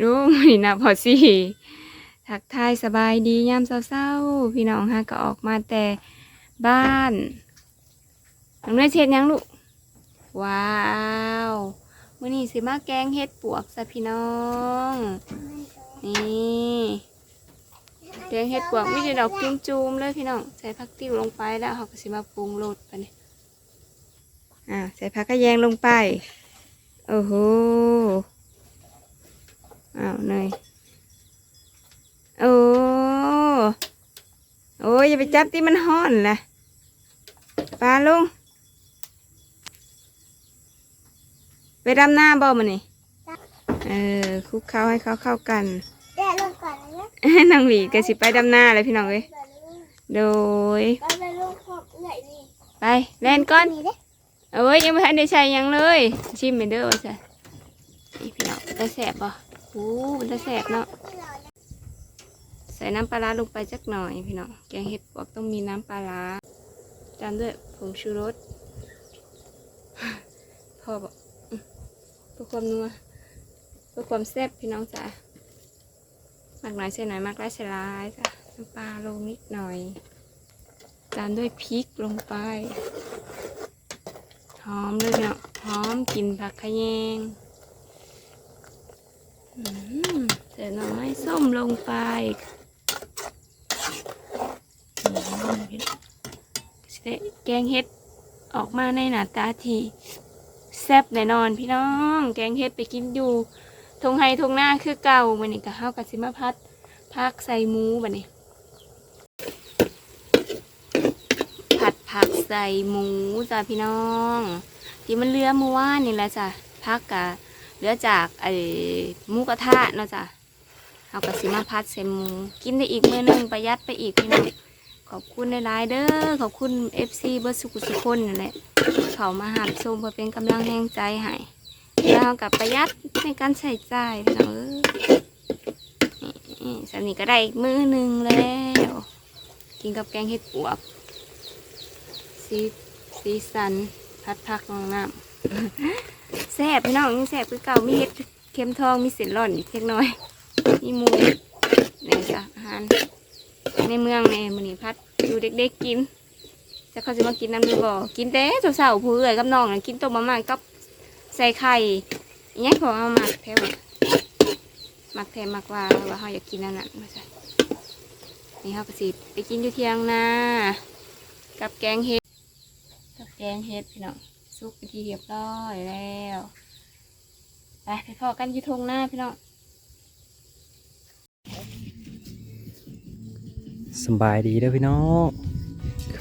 โอ้ยนะพอสิทักทายสบายดียามเศร้าๆพี่น้องฮะก็ออกมาแต่บ้านน้องเนยเช็ดยังลูกว้าวมื้อนี้สิมาแกงเฮ็ดปวกซะพี่น้อง นี่แกงเฮ็ดปวกมีแต่ดอกจุ่มๆเลยพี่น้องใส่ผักติ้วลงไปแล้วเขาก็สิมาปรุงรสไปนี่อ่าใส่ผักกระแยงลงไปโอ้โห อ้าวเนยโอ้โอ้ยอย่าไปจับที่มันห้อนล่ะปลาลุงไปดำหน้าบ่มันนี่เออคลุกเข้าให้เขาเข้ากันแดดลงก่อนนะนางหลีก็สิไปดำหน้าเลยพี่น้องเอ้ยโดยก็ไปลงขอบใหญ่นี่ไปเล่นก่อนนี่เด้เอ้ยยังไม่ทันได้ใช้หยังเลย ชิมไปเด้อว่าซะนี่พี่น้องตาแสบบ่ โอ้มันตาแสบเนาะ ใส่น้ำปลาร้าลงไปจักหน่อยพี่น้อง แกงเห็ดปวกต้องมีน้ำปลาร้าตามด้วยผงชูรสพ่อบอกเพื่อความนัวเพื่อความแซ่บพี่น้องจ้ะมากน่อยใส่หน่อยมากหลายใส่หลายจ้ะน้ำปลาลงนิดหน่อย ตามด้วยพริกลงไป หอมเลยพี่น้อง หอมกลินผักขะแยง ใส่หน่อไม้ส้มลงไปแกงเห็ดออกมาในหน้าตาที่แซ่บแน่นอนพี่น้อง แกงเห็ดไปกินอยู่ทงไฮทงหน้าคือเก่ามันนี่ก็เฮากับสิมาพัดพักใส่หมูบัดนี้ผัดผักใส่หมูจ้ะพี่น้อง ที่มันเลือเมื่อวานนี่แหละจ้ะพักกะ เหลือจากไอ้มูกระทะเนาะจ้ะเอากระสิมาพัดใส่หมู กินได้อีกมื้อนึงประหยัดไปอีกพี่น้องขอบคุณหลายๆเด้อขอบคุณ FC เบิร์สุขุสุคนนั่นแหละเขามาหับชมเพื่อเป็นกำลังแห่งใจให้แล้วกับประหยัดในการใช้จ่ายพี่น้องเอ้ยนี่นี่สำนี้ก็ได้อีกมื้อนึงแล้วกินกับแกงเห็ดปวกสีสีสันพัดพักลงน้ำ แซ่บพี่น้องยังแซ่บคือเก่ามีเห็ดเค็มทองมีเส้นร่อนอีกเล็กน้อย มีมูเนี่ยจ้ะอาหารในเมืองเนี่ยมันนี่พัดอยู่เด็กๆกินจะเขาจะมากินน้ำดูบ่กินแต่เสาๆผู้เอื่อยกับน้องน่ะกินต้มมาม่ากับใส่ไข่อิหยังของเอาหมักแท้ว่ะหมักแท้หมักว่าว่าเขาอยากกินนั่นน่ะมาใส่นี่เขาก็สิไปกินอยู่เที่ยงนากับแกงเห็ดกับแกงเห็ดพี่น้อง ซุปไปนที่เรียบร้อยแล้วไปไปพอกันยี่ทงหน้าพี่น้องสบายดีเด้อพี่น้อง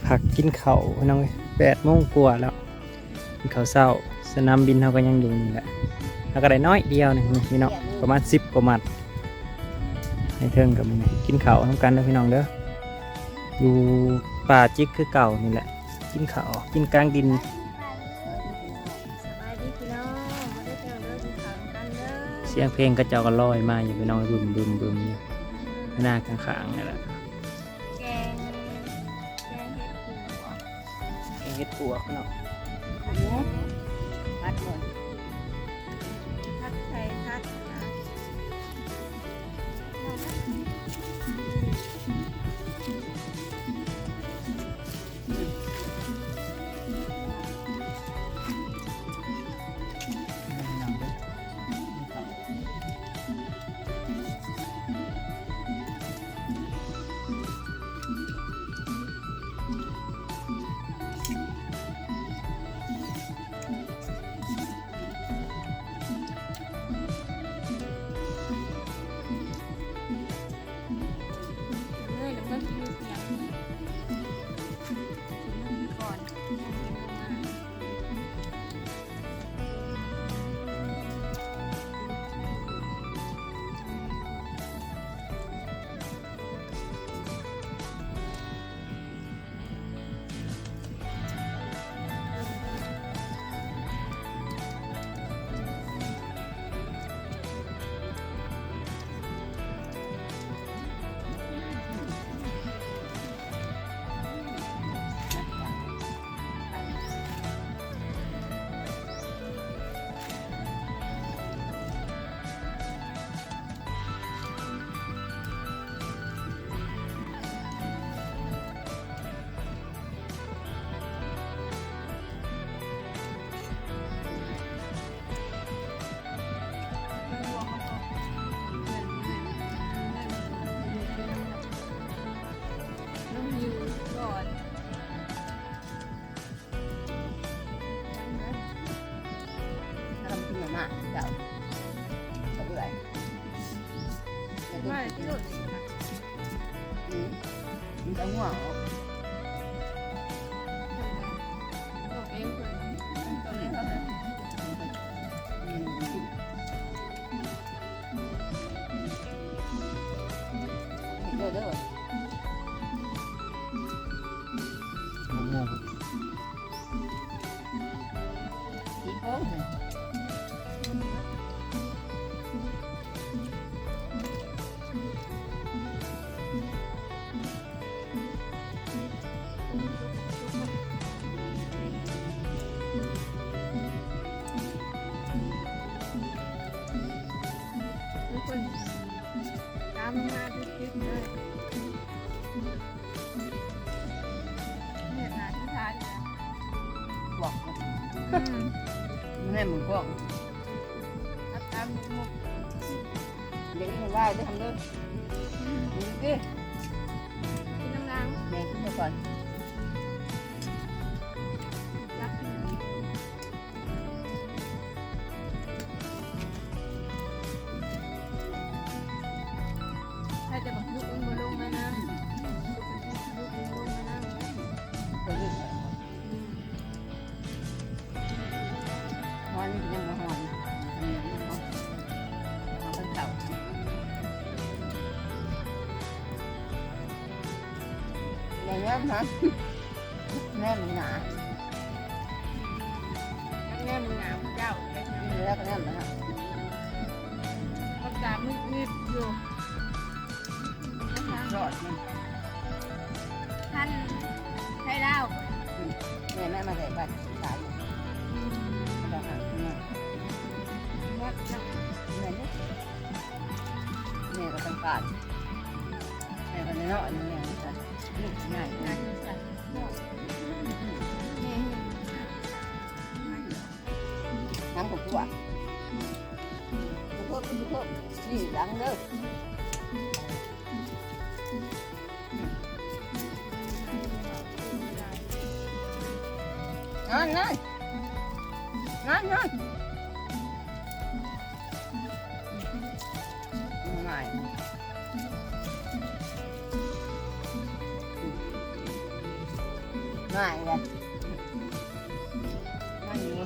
พักกินเข้าพี่น้องแปดโมงกว่าแล้วกินเข้าวเช้าสนามบินเขาก็ยังอยู่นี่แหละแล้วก็ได้น้อยเดียวหนึงพี่น้องประมาณสิบกว่ามัดให้เทิงกับมึงกินเข้าวทำกันเด้อพี่น้องเด้ออยู่ป่าจิกคือเก่านี่แหละ กินเข้ากินกลางดิน สียงเพลงก็เจ้าก็ลอยมาอยู่พี่น้องบึมบึมบึมเนี่ยหน้าข้างๆนี่แหละแกงแกงเห็ดหัวแกงเห็ดปวเนาะพัด มันจะหัวออกตกเอ มมันให้มึงพวกอัดตามมุกเด็กมันไหว้ได้ทำด้วยมึงดิกินน้ำล้างเด็กขึ้นมาก่อน ในเนี้ยฮะแม่มันหนาแง่มึงหนาวเจ้าแง่เนื้อก็แน่นนะฮะเขาตามืดมืดอยู่นะคะรอดมันท่านใช้ดาวแม่แม่มาใส่ไปตายอยู่กระหังเนี่ยหมดแล้วแม่เนี่ยแม่ก็ต้องการแม่ก็เนาะนี่แม่ก็ลูกง่ายง่าย น้ำของตัวทุกคนทุกคนนี่หลังเด้อนั่นนั่นนั่นนั่น ง่ายเลยง่ายอยู่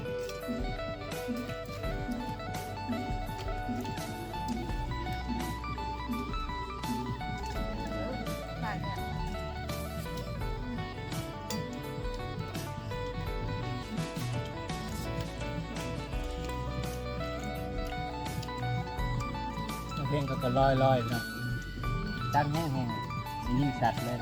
เพลงก็ก็ลอยลอยเนาะตั้งแห้งแห้งยิ่งสัตว์เลย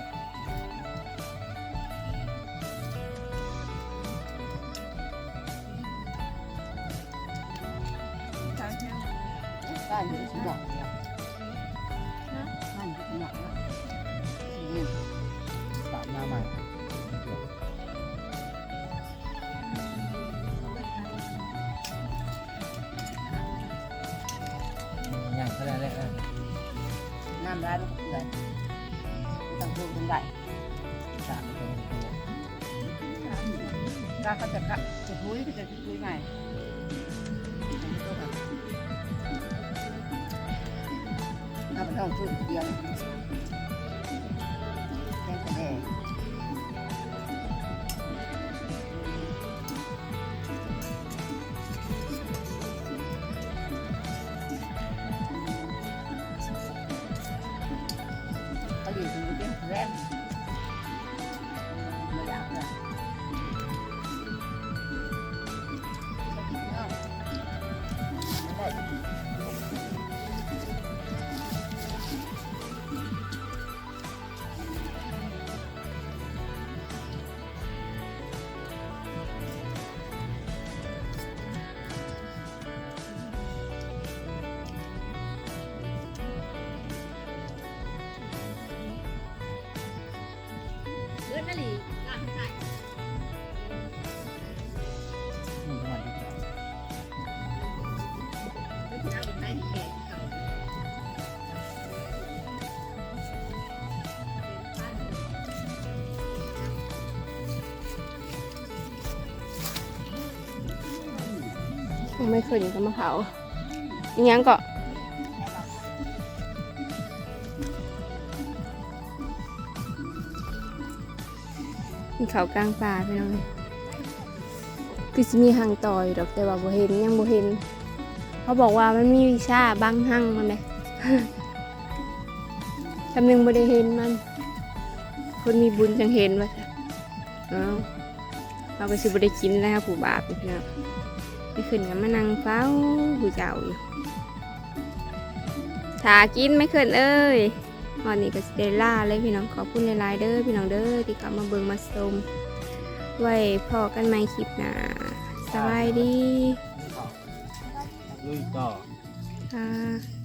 กาเขาจะกะจะพุ้ยก็จะพุ้ยไงเอาไปท่องพูดเดียวแค่กระเดงเขาดีถึงเรื่องแรกไม่ ไม่เคยก็มาเผาอีกอยังก็มีเขากลางป่าไปหน่อยคือสิมีหางต่อยดอกแต่ว่าบ่เห็นยังบ่เห็น เขาบอกว่ามันมีวิชาบังหังมันเลยคำหนึ่งบ่ได้เห็นมัน คนมีบุญจังเห็นว่าซะเอ้าเราก็สิบ่ได้กินแล้วผู้บาปนี่พี่น้อง ไม่ขึ้นกันมานั่งเฝ้าผู้เจ้าอยู่ถ้ากินไม่ขึ้นเอ้ยวันนี้ก็สิได้ล่าเลยพี่น้องขอบคุณหลายๆเด้อพี่น้องเด้อที่กลับมาเบิ่งมาชมไว้พอกันใหม่คลิปหน้าสบายดีลุยต่อค่ะ